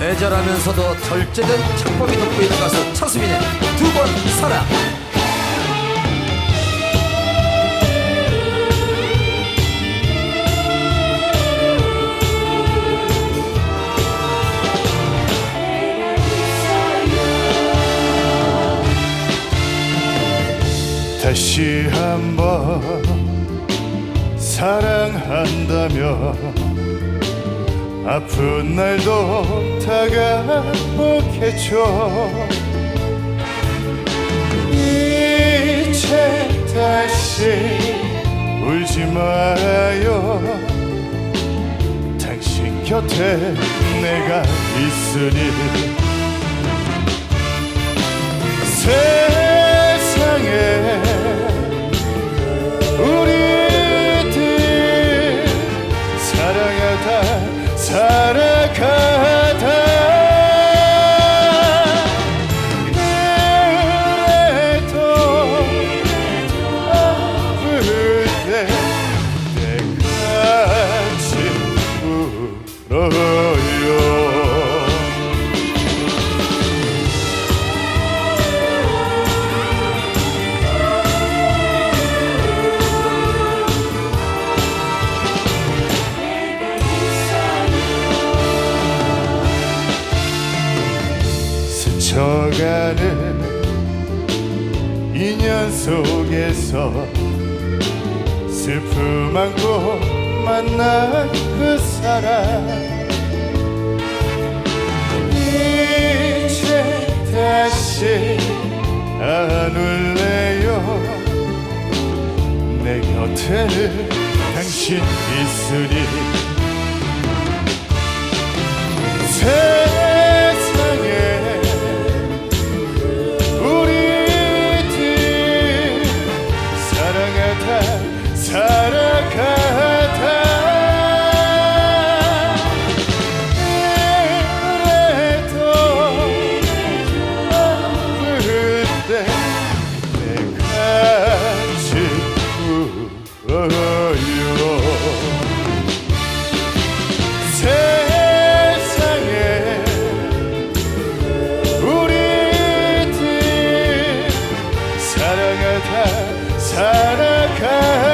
애절하면서도 절제된 창법이 돋보이는 가수 차수민의 두 번 사랑. 다시 한번 사랑한다며 아픈 날도 다가오겠죠. 이제 다시 울지 마요. 당신 곁에 내가 있으니 울어요. 스쳐가는 인연 속에서 슬픔 안고 만난 그 사람. 이제 다시 안 울래요. 내 곁에는 당신 있으니 사랑하다 사랑하다.